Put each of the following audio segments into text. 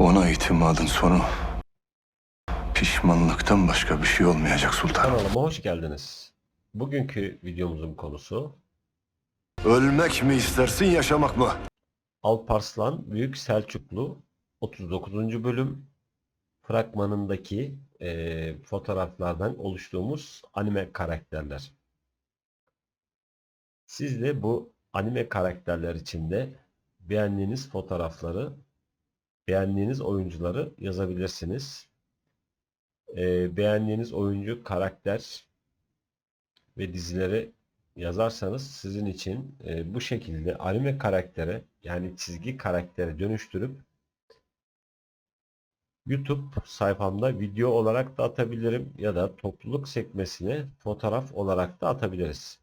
Ona itimadın sonu pişmanlıktan başka bir şey olmayacak sultan. Kanalıma hoş geldiniz. Bugünkü videomuzun konusu Ölmek mi istersin yaşamak mı? Alparslan Büyük Selçuklu 39. bölüm fragmanındaki eee, fotoğraflardan oluştuğumuz anime karakterler. Siz de bu anime karakterler içinde beğendiğiniz fotoğrafları, beğendiğiniz oyuncuları yazabilirsiniz. Eee, beğendiğiniz oyuncu, karakter ve dizileri yazarsanız sizin için e, bu şekilde anime karaktere yani çizgi karaktere dönüştürüp YouTube sayfamda video olarak da atabilirim ya da topluluk sekmesine fotoğraf olarak da atabiliriz.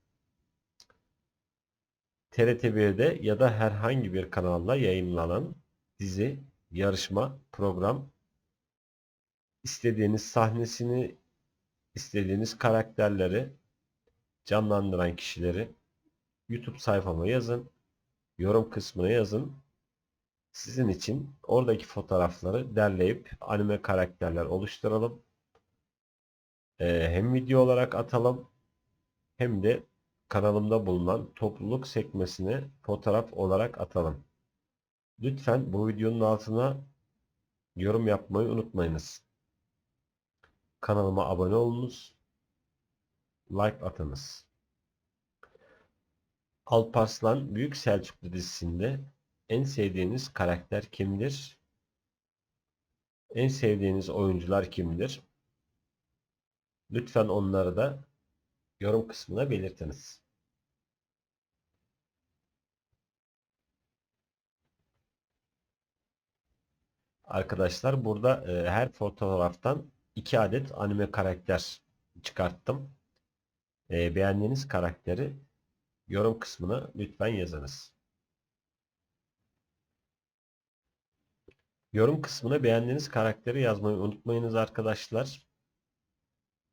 TRT1'de ya da herhangi bir kanalda yayınlanan dizi, yarışma, program istediğiniz sahnesini, istediğiniz karakterleri canlandıran kişileri YouTube sayfama yazın. Yorum kısmına yazın. Sizin için oradaki fotoğrafları derleyip anime karakterler oluşturalım. Ee, hem video olarak atalım hem de kanalımda bulunan topluluk sekmesine fotoğraf olarak atalım. Lütfen bu videonun altına yorum yapmayı unutmayınız. Kanalıma abone olunuz like atınız. Alparslan Büyük Selçuklu dizisinde en sevdiğiniz karakter kimdir? En sevdiğiniz oyuncular kimdir? Lütfen onları da yorum kısmına belirtiniz. Arkadaşlar burada e, her fotoğraftan 2 adet anime karakter çıkarttım. E, beğendiğiniz karakteri yorum kısmına lütfen yazınız. Yorum kısmına beğendiğiniz karakteri yazmayı unutmayınız arkadaşlar.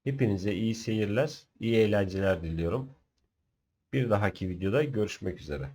Hepinize iyi seyirler, iyi eğlenceler diliyorum. Bir dahaki videoda görüşmek üzere.